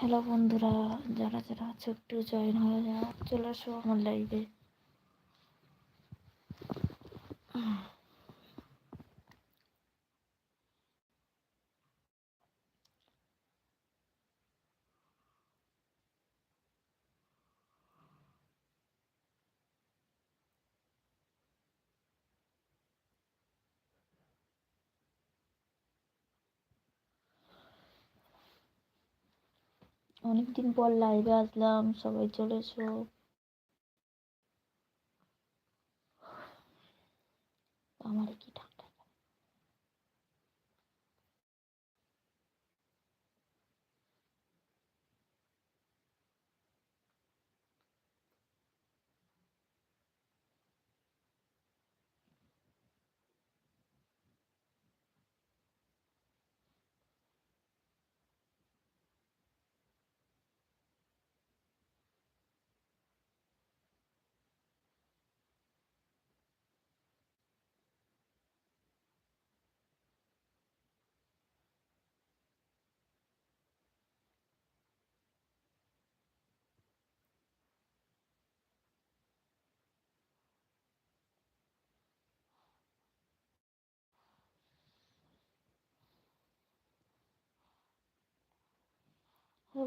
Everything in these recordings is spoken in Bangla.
হ্যালো বন্ধুরা যারা যারা আছো একটু জয়েন হয়ে যাও চলে আসো আমার লাইভে অনেকদিন পর লাইভে আসলাম সবাই চলে এসো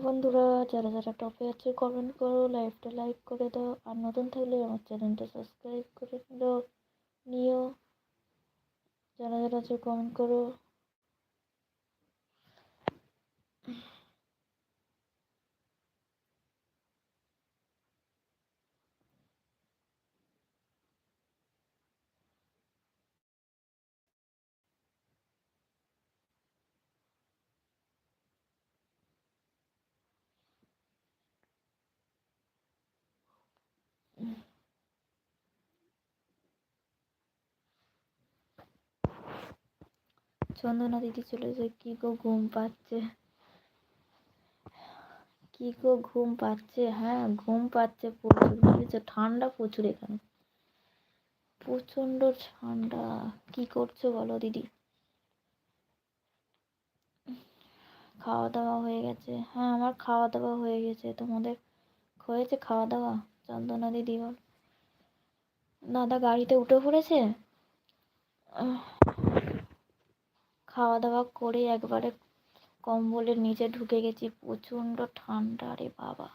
বন্ধুরা, যারা যারা টপে আছে কমেন্ট করো লাইভটা লাইক করে দাও। আর নতুন থাকলে আমার চ্যানেলটা সাবস্ক্রাইব করে দাও। নিও। যারা যারা আছে কমেন্ট করো। চন্দনা দিদি চলে যায় কি গো ঘুম পাচ্ছে? কি গো ঘুম পাচ্ছে? হ্যাঁ ঘুম পাচ্ছে প্রচুর বুঝেছ ঠান্ডা প্রচুর এখানে। প্রচণ্ড ঠান্ডা, কি করছ বলো দিদি? খাওয়া দাওয়া হয়ে গেছে। হ্যাঁ আমার খাওয়া দাওয়া হয়ে গেছে। তোমাদের হয়েছে খাওয়া দাওয়া চন্দনা দিদি বল। দাদা গাড়িতে উঠে পড়েছে? খাওয়া দাওয়া করে একবারে কম্বলের নিচে ঢুকে গেছি। প্রচণ্ড ঠান্ডা রে বাবা।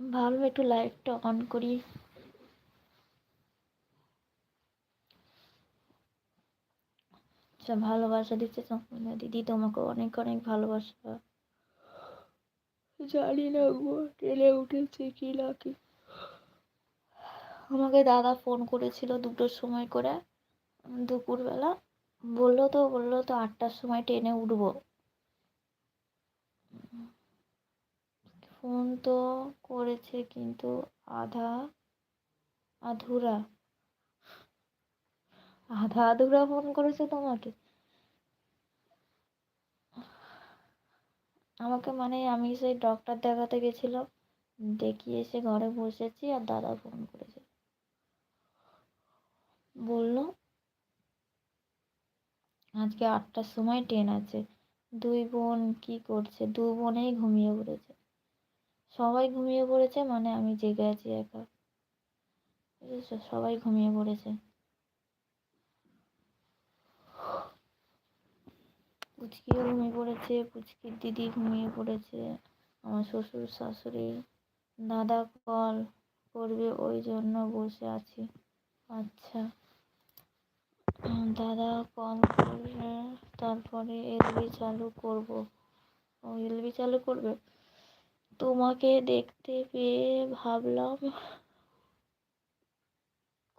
ভাবলাম একটু লাইটটা অন করি। আচ্ছা ভালোবাসা দিচ্ছে দিদি। তোমাকে অনেক অনেক ভালোবাসা। জানি না গো ট্রেনে উঠেছে কি কি। আমাকে দাদা ফোন করেছিল দুটোর সময় করে, দুপুরবেলা। বলল তো বলল তো আটটার সময় ট্রেনে উঠবো। ফোন তো করেছে কিন্তু আধা আধুরা। আধা আধুরা ফোন করেছে তোমাকে? আমাকে মানে আমি সেই ডক্টর দেখাতে গেছিলাম, দেখিয়ে এসে ঘরে বসেছি আর দাদা ফোন করেছে। বলল আজকে আটটার সময় ট্রেন আছে। দুই বোন কি করছে? দু বোনেই ঘুমিয়ে পড়েছে। সবাই ঘুমিয়ে পড়েছে মানে আমি জেগে আছি একা। সবাই ঘুমিয়ে পড়েছে। পুচকিও ঘুমিয়ে পড়েছে, পুচকির দিদি ঘুমিয়ে পড়েছে, আমার শ্বশুর শাশুড়ি, দাদা কল করবে, ওই জন্য বসে আছি। আচ্ছা। দাদা, কল করে তারপরে এলবি চালু করব। ও, এলবি চালু করবে? তোমাকে দেখতে পেয়ে ভাবলাম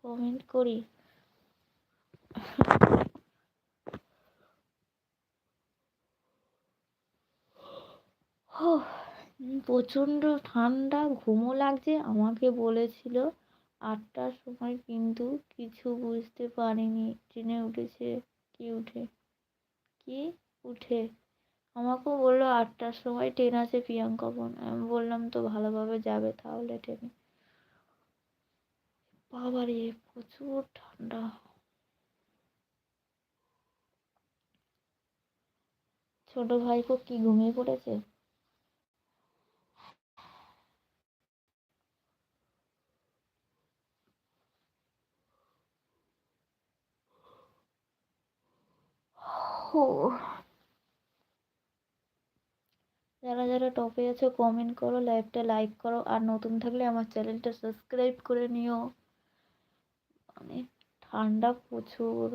কমেন্ট করি। প্রচণ্ড ঠান্ডা, ঘুমও লাগছে। আমাকে বলেছিল আটটার সময় কিন্তু কিছু বুঝতে পারিনি। ট্রেনে উঠেছে। কি উঠে? কি উঠে? আমাকেও বলল আটটার সময় ট্রেন আছে প্রিয়াঙ্কা বোন। আমি বললাম, তো ভালোভাবে যাবে তাহলে ট্রেনে? বাবারে প্রচুর ঠান্ডা। ছোট ভাইপো কি ঘুমিয়ে পড়েছে? যারা যারা টপে আছো কমেন্ট করো লাইভটা লাইক করো, আর নতুন থাকলে আমার চ্যানেলটা সাবস্ক্রাইব করে নিও। মানে ঠান্ডা প্রচুর।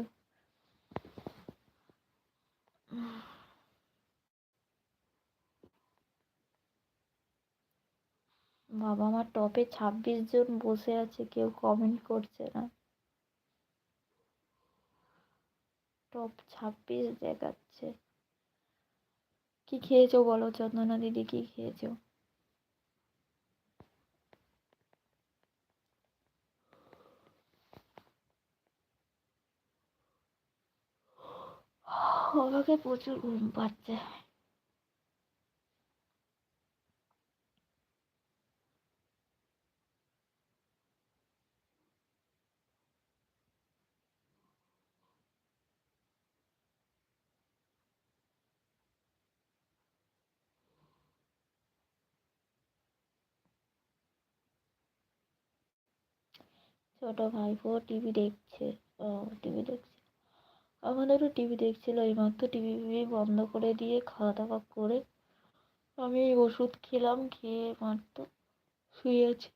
বাবা, আমার টপে ছাব্বিশ জন বসে আছে, কেউ কমেন্ট করছে না। টপ ছাব্বিশ দেখাচ্ছে। কি খেয়েছো বলো? চন্দনা দিদি কি খেয়েছো? আমাকে প্রচুর ঘুম পাচ্ছে। ছোট ভাইপো টিভি দেখছে। ও, টিভি দেখছে। আমাদেরও টিভি দেখছিল, এইমাত্র টিভি বন্ধ করে দিয়ে খাওয়া দাওয়া করে আমি ওষুধ খেলাম, খেয়ে মাত্র শুয়ে আছি।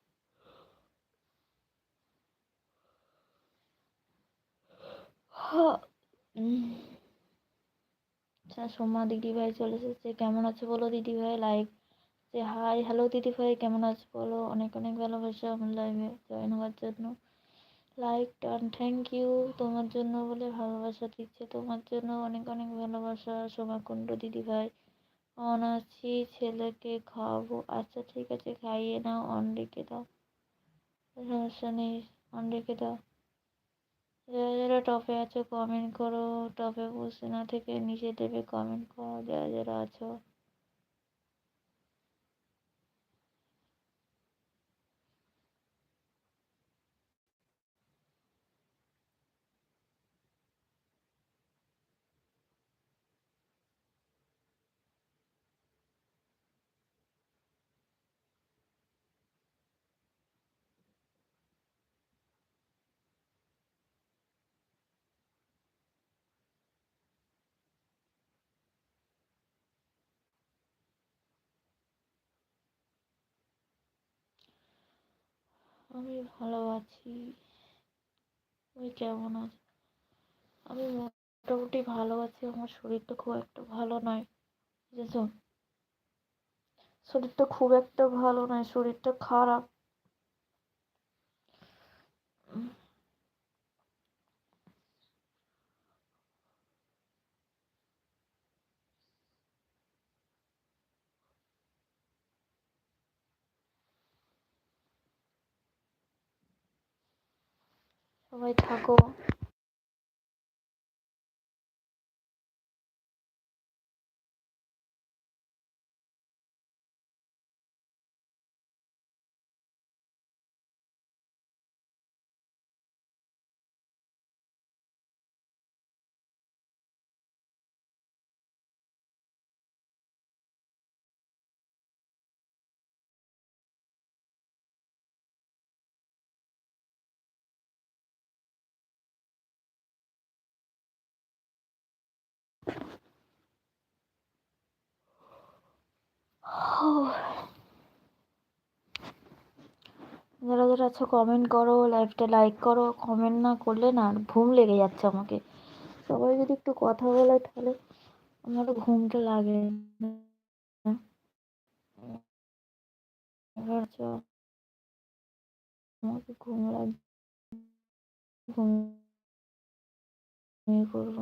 আচ্ছা সোমা দিদি ভাই চলে এসেছে। কেমন আছে বলো দিদি ভাই? লাইক যে হাই হ্যালো দিদি ভাই, কেমন আছে বলো? অনেক অনেক ভালোবাসা আমার লাইভে জয়েন হওয়ার জন্য লাইক টান থ্যাংক ইউ তোমার জন্য বলে ভালোবাসা দিচ্ছে। তোমার জন্য অনেক অনেক ভালোবাসা। সোমাকুণ্ড দিদি ভাই অন আছি ছেলেকে খাওয়াবো। আচ্ছা ঠিক আছে, খাইয়ে নাও অন রেখে দাও। সমস্যা নেই অন রেখে দাও। যারা যারা টপে আছো কমেন্ট করো। টপে বসে না থেকে নিচে দেবে কমেন্ট করো। যারা যারা আছো আমি ভালো আছি। তুমি কেমন আছো? আমি মোটামুটি ভালো আছি। আমার শরীর তো খুব একটা ভালো নয়, বুঝেছ? শরীরটা খুব একটা ভালো নয়। শরীরটা খারাপ। সবাই থাকো যারা যারা আছো কমেন্ট করো লাইভটা লাইক করো কমেন্ট না করলে না ঘুম লেগে যাচ্ছে আমাকে। সবাই যদি একটু কথা বলে তাহলে আমারও ঘুমটা লাগে আমাকে ঘুম লাগে ঘুমিয়ে পড়ব।